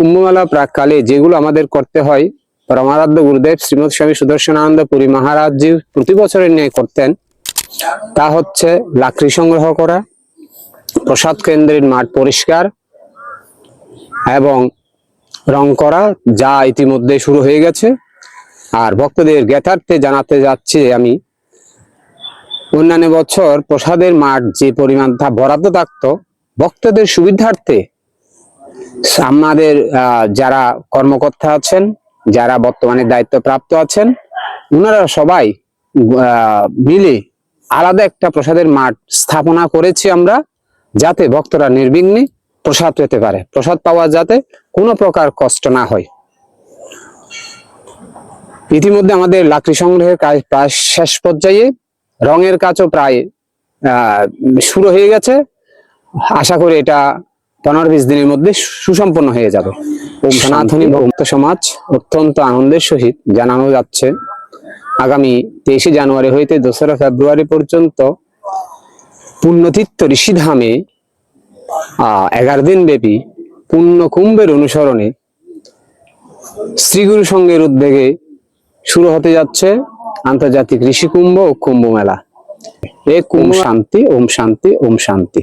কুম্ভমেলা প্রাককালে যেগুলো আমাদের করতে হয়, পরমারাধ্য গুরুদেব শ্রীমৎ স্বামী সুদর্শনানন্দ পুরী মহারাজ জি প্রতি বছরের ন্যায় করতেন। তা হচ্ছে লাকড়ি সংগ্রহ করা, প্রসাদ কেন্দ্রের মাঠ পরিষ্কার এবং রং করা যা ইতিমধ্যে শুরু হয়ে গেছে। আর ভক্তদের জ্ঞাতার্থে জানাতে যাচ্ছি আমি অন্যান্য বছর প্রসাদের মাঠ যে পরিমাণ তা বরাদ্দ থাকতো, ভক্তদের সুবিধার্থে আমাদের যারা কর্মকর্তা আছেন, যারা বর্তমানে দায়িত্বপ্রাপ্ত আছেন ওনারা সবাই মিলে আলাদা একটা প্রসাদের মাঠ স্থাপনা করেছি আমরা, যাতে ভক্তরা নির্বিঘ্নে প্রসাদ পেতে পারে। প্রসাদ পাওয়া যাতে কোনো প্রকার কষ্ট না হয়। ইতিমধ্যে আমাদের লাকড়ি সংগ্রহের কাজ প্রায় শেষ পর্যায়ে, রঙের কাজও প্রায় শুরু হয়ে গেছে। আশা করি এটা পনেরো বিশ দিনের মধ্যে সুসম্পন্ন হয়ে যাবে। সনাতনী ভক্ত সমাজ অত্যন্ত আনন্দের সহিত জানানো যাচ্ছে আগামী তেইশে জানুয়ারি হইতে দোসরা ফেব্রুয়ারি পর্যন্ত পুণ্যতীর্থ ঋষিধামে আহ এগারো দিন ব্যাপী পুণ্য কুম্ভের অনুসরণে শ্রীগুরু সঙ্গের উদ্যোগে শুরু হতে যাচ্ছে আন্তর্জাতিক ঋষি কুম্ভ ও কুম্ভ মেলা। এ কুম্ভ শান্তি ওম শান্তি ওম শান্তি।